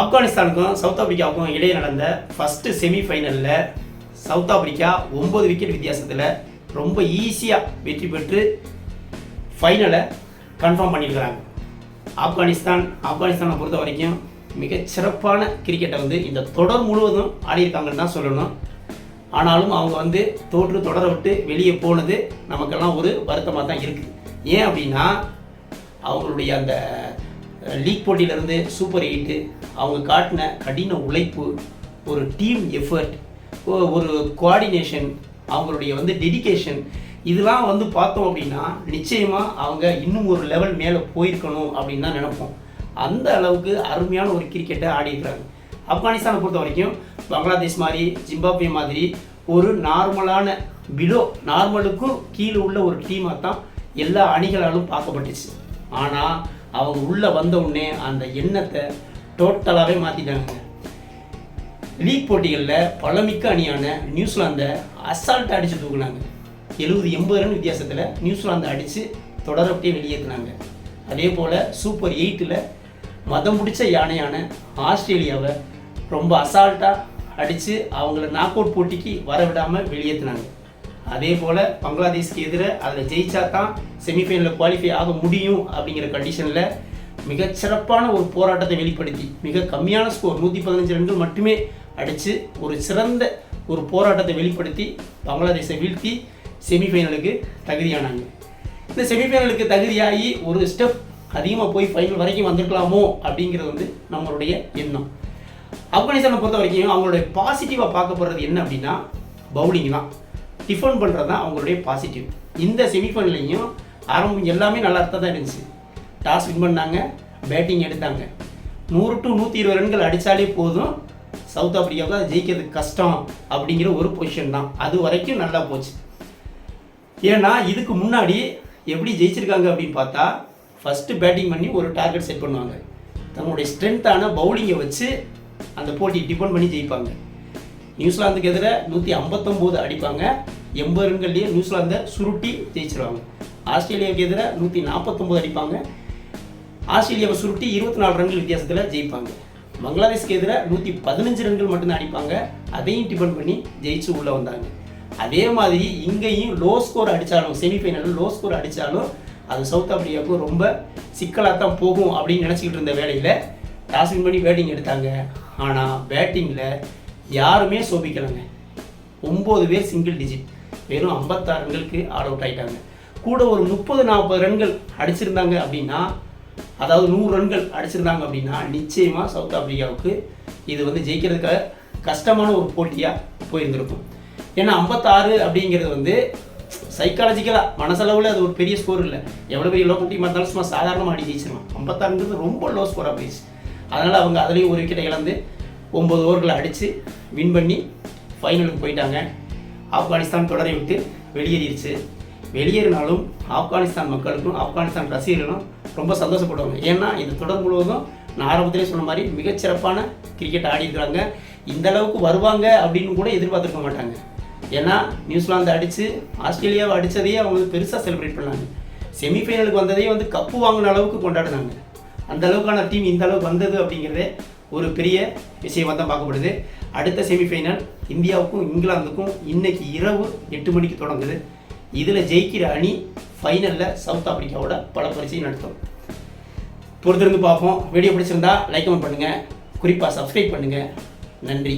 ஆப்கானிஸ்தானுக்கும் south ஆப்பிரிக்காவுக்கும் இடையே நடந்த ஃபஸ்ட்டு செமிஃபைனலில் சவுத் ஆப்பிரிக்கா ஒம்பது விக்கெட் வித்தியாசத்தில் ரொம்ப ஈஸியாக வெற்றி பெற்று ஃபைனலை கன்ஃபார்ம் பண்ணியிருக்கிறாங்க. ஆப்கானிஸ்தான் ஆப்கானிஸ்தானை பொறுத்த வரைக்கும் மிக சிறப்பான கிரிக்கெட்டை வந்து இந்த தொடர் முழுவதும் ஆடியிருக்காங்கன்னு தான் சொல்லணும். ஆனாலும் அவங்க வந்து தோற்று தொடர விட்டு வெளியே போனது நமக்கெல்லாம் ஒரு வருத்தமாக தான் இருக்குது ஏன் அப்படின்னா அவங்களுடைய அந்த லீக் போட்டியிலேருந்து சூப்பர் எயிட்டு அவங்க காட்டின கடின உழைப்பு ஒரு டீம் எஃபர்ட் ஒரு கோஆர்டினேஷன் அவங்களுடைய வந்து டெடிகேஷன் இதெல்லாம் வந்து பார்த்தோம் அப்படின்னா நிச்சயமாக அவங்க இன்னும் ஒரு லெவல் மேலே போயிருக்கணும் அப்படின்னு தான் நினைப்போம். அந்த அளவுக்கு அருமையான ஒரு கிரிக்கெட்டை ஆடிக்கிறாங்க ஆப்கானிஸ்தானை பொறுத்த வரைக்கும் பங்களாதேஷ் மாதிரி ஜிம்பாப்வே மாதிரி ஒரு நார்மலான பிலோ நார்மலுக்கும் கீழே உள்ள ஒரு டீமாக தான் எல்லா அணிகளாலும் பார்க்கப்பட்டுச்சு. ஆனால் அவங்க உள்ளே வந்த உடனே அந்த எண்ணத்தை டோட்டலாகவே மாற்றிட்டாங்க லீக் போட்டிகளில் பழமிக்க அணியான நியூசிலாந்தை அசால்ட்டாக அடித்து தூக்குனாங்க. எழுபது எண்பது ரன் வித்தியாசத்தில் நியூசிலாந்தை அடித்து தொடரப்பட்டே வெளியேற்றினாங்க அதே போல் சூப்பர் எயிட்டில் மதம் பிடிச்ச யானையான ஆஸ்திரேலியாவை ரொம்ப அசால்ட்டாக அடித்து அவங்கள நாக் அவுட் போட்டிக்கு வர விடாமல் வெளியேற்றினாங்க அதே போல் பங்களாதேஷ்க்கு எதிராக அதில் ஜெயிச்சா தான் செமிஃபைனலில் குவாலிஃபை ஆக முடியும் அப்படிங்கிற கண்டிஷனில் மிகச்சிறப்பான ஒரு போராட்டத்தை வெளிப்படுத்தி மிக கம்மியான ஸ்கோர் நூற்றி பதினஞ்சு ரன்கள் மட்டுமே அடித்து ஒரு சிறந்த ஒரு போராட்டத்தை வெளிப்படுத்தி பங்களாதேஷை வீழ்த்தி செமிஃபைனலுக்கு தகுதியானாங்க. இந்த செமிஃபைனலுக்கு தகுதியாகி ஒரு ஸ்டெப் அதிகமாக போய் ஃபைனல் வரைக்கும் வந்திருக்கலாமோ அப்படிங்கிறது வந்து நம்மளுடைய எண்ணம். ஆப்கானிஸ்தானை பொறுத்த வரைக்கும் அவங்களுடைய பாசிட்டிவாக பார்க்கப்படுறது என்ன அப்படின்னா பவுலிங் தான். டிஃபன் பண்ணுறது தான் அவங்களுடைய பாசிட்டிவ் இந்த செமிஃபைனல்லையும் ஆரம்பம் எல்லாமே நல்லா தான் இருந்துச்சு. டாஸ் வின் பண்ணாங்க பேட்டிங் எடுத்தாங்க. நூறு டு நூற்றி இருபது ரன்கள் அடித்தாலே போதும். சவுத் ஆப்பிரிக்காவுக்கு அதை ஜெயிக்கிறது கஷ்டம் அப்படிங்கிற ஒரு பொசிஷன் தான். அது வரைக்கும் நல்லா போச்சு. ஏன்னா இதுக்கு முன்னாடி எப்படி ஜெயிச்சிருக்காங்க அப்படின்னு பார்த்தா ஃபஸ்ட்டு பேட்டிங் பண்ணி ஒரு டார்கெட் செட் பண்ணுவாங்க. தன்னுடைய ஸ்ட்ரென்த்தான பவுலிங்கை வச்சு அந்த போட்டி டிபெண்ட் பண்ணி ஜெயிப்பாங்க. நியூசிலாந்துக்கு எதிராக நூற்றி ஐம்பத்தொம்போது அடிப்பாங்க. எண்பது ரன்கள்லேயே நியூசிலாந்தை சுருட்டி ஜெயிச்சிருவாங்க. ஆஸ்திரேலியாவுக்கு எதிராக நூற்றி நாற்பத்தொம்போது அடிப்பாங்க. ஆஸ்திரேலியாவை சுருட்டி இருபத்தி நாலு ரன்கள் வித்தியாசத்தில் ஜெயிப்பாங்க. பங்களாதேஷ்க்கு எதிராக நூற்றி பதினஞ்சு ரன்கள் மட்டும்தான் அடிப்பாங்க. அதையும் டிபெண்ட் பண்ணி ஜெயிச்சு உள்ளே வந்தாங்க. அதே மாதிரி இங்கேயும் லோ ஸ்கோர் அடித்தாலும் செமிஃபைனலில் லோ ஸ்கோர் அடித்தாலும் அது சவுத் ஆப்பிரிக்காவுக்கு ரொம்ப சிக்கலாக தான் போகும் அப்படின்னு நினச்சிக்கிட்டு இருந்த வேலையில் டாஸ் வின் பண்ணி பேட்டிங் எடுத்தாங்க. ஆனால் பேட்டிங்கில் யாருமே சோபிக்கலைங்க. ஒம்பது பேர் சிங்கிள் டிஜிட் வெறும் ஐம்பத்தாறு ரன்களுக்கு ஆல் அவுட் ஆகிட்டாங்க கூட ஒரு முப்பது நாற்பது ரன்கள் அடிச்சிருந்தாங்க அப்படின்னா அதாவது நூறு ரன்கள் அடிச்சிருந்தாங்க அப்படின்னா நிச்சயமாக சவுத் ஆப்பிரிக்காவுக்கு இது வந்து ஜெயிக்கிறதுக்காக கஷ்டமான ஒரு போட்டியாக போயிருந்திருக்கும். ஏன்னா ஐம்பத்தாறு அப்படிங்கிறது வந்து சைக்காலஜிக்கலாக மனசளவில் அது ஒரு பெரிய ஸ்கோர் இல்லை. எவ்வளோ பெரிய லோ டீமாக இருந்தாலும் சும்மா சாதாரணமாக அடி ஜெயிச்சிருவான். ஐம்பத்தாறுங்கிறது ரொம்ப லோ ஸ்கோராக போயிடுச்சு. அதனால் அவங்க அதுலேயும் ஒரு விக்கெட்டை இழந்து ஒம்பது ஓவர்களை அடித்து வின் பண்ணி ஃபைனலுக்கு போயிட்டாங்க. ஆப்கானிஸ்தான் தொடரை விட்டு வெளியேறிடுச்சு. வெளியேறினாலும் ஆப்கானிஸ்தான் மக்களுக்கும் ஆப்கானிஸ்தான் ரசிகர்களும் ரொம்ப சந்தோஷப்படுவாங்க. ஏன்னா இந்த தொடர் முழுவதும் நான் ஆரம்பத்திலே சொன்ன மாதிரி மிகச்சிறப்பான கிரிக்கெட் ஆடிருக்கிறாங்க இந்த அளவுக்கு வருவாங்க அப்படின்னு கூட எதிர்பார்த்துருக்க மாட்டாங்க. ஏன்னா நியூசிலாந்து அடித்து ஆஸ்திரேலியாவை அடித்ததையே அவங்க வந்து பெருசாக செலிப்ரேட் பண்ணாங்க. செமிஃபைனலுக்கு வந்ததையே வந்து கப்பு வாங்கின அளவுக்கு கொண்டாடினாங்க. அந்த அளவுக்கான டீம் இந்த அளவுக்கு வந்தது அப்படிங்கிறதே ஒரு பெரிய விஷயமாக தான் பார்க்கப்படுது. அடுத்த செமிஃபைனல் இந்தியாவுக்கும் இங்கிலாந்துக்கும் இன்றைக்கி இரவு எட்டு மணிக்கு தொடங்குது. இதில் ஜெயிக்கிற அணி ஃபைனலில் சவுத் ஆப்பிரிக்காவோட பல பரிசையும் நடத்தும். பொறுத்திருந்து பார்ப்போம். வீடியோ பிடிச்சிருந்தா லைக் கமெண்ட் பண்ணுங்கள் குறிப்பாக சப்ஸ்கிரைப் பண்ணுங்கள் நன்றி.